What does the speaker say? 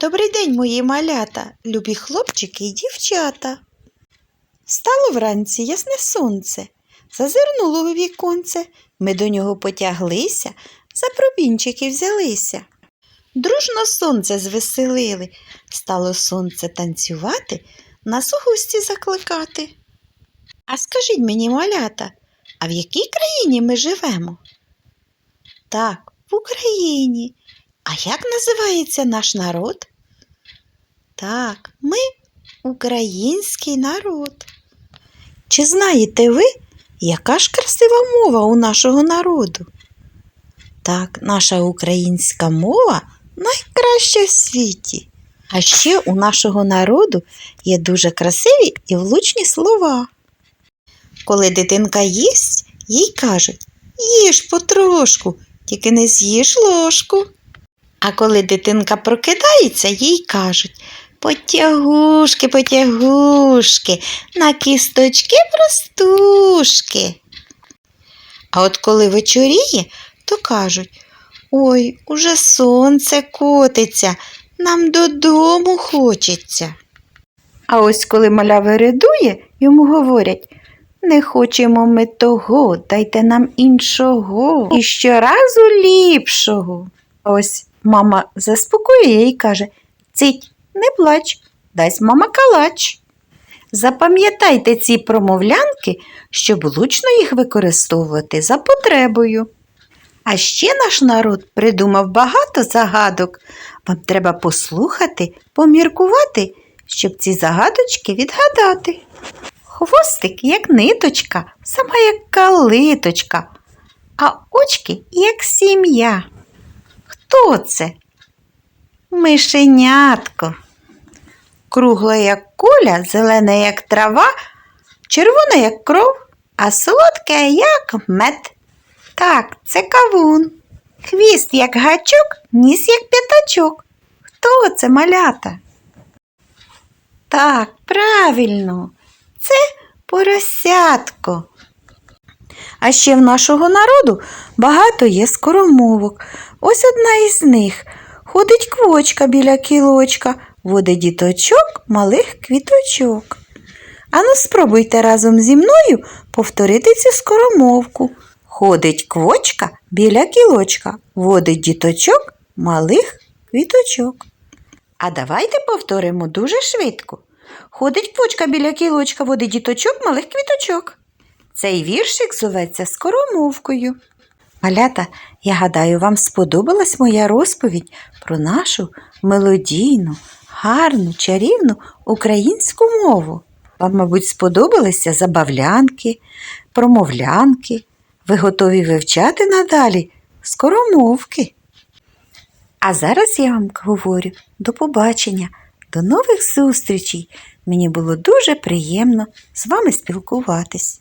Добрий день, мої малята, любі хлопчики і дівчата. Стало вранці ясне сонце, зазирнуло у віконце, ми до нього потяглися, за пробінчики взялися. Дружно сонце звеселили, стало сонце танцювати, нас у гості закликати. А скажіть мені, малята, а в якій країні ми живемо? Так, в Україні. А як називається наш народ? Так, ми український народ. Чи знаєте ви, яка ж красива мова у нашого народу? Так, наша українська мова найкраща в світі. А ще у нашого народу є дуже красиві і влучні слова. Коли дитинка їсть, їй кажуть їж потрошку, тільки не з'їж ложку. А коли дитинка прокидається, їй кажуть потягушки, потягушки, на кісточки простушки. А от коли вечоріє, то кажуть Ой, уже сонце котиться, нам додому хочеться. А ось коли маля виридує, йому говорять не хочемо ми того, дайте нам іншого і щоразу ліпшого. А ось мама заспокоює і каже Цить, не плач, дасть мама калач. Запам'ятайте ці промовлянки, щоб влучно їх використовувати за потребою. А ще наш народ придумав багато загадок. Вам треба послухати, поміркувати, щоб ці загадочки відгадати. Хвостик, як ниточка, сама як калиточка, а очки як сім'я. Хто це? Мишенятко. Кругла, як куля, зелена, як трава, червона, як кров, а солодке, як мед. Так, це кавун. Хвіст, як гачок, ніс, як п'ятачок. Хто це малята? Так, правильно, це поросятко. А ще в нашого народу багато є скоромовок. Ось одна із них. Ходить квочка біля кілочка, водить діточок малих квіточок. Ану, спробуйте разом зі мною повторити цю скоромовку. Ходить квочка біля кілочка, водить діточок малих квіточок. А давайте повторимо дуже швидко. Ходить квочка біля кілочка, водить діточок малих квіточок. Цей віршик зоветься скоромовкою. Малята, я гадаю, вам сподобалась моя розповідь про нашу мелодійну, гарну, чарівну українську мову. Вам, мабуть, сподобалися забавлянки, промовлянки. Ви готові вивчати надалі скоромовки. А зараз я вам говорю до побачення, до нових зустрічей. Мені було дуже приємно з вами спілкуватись.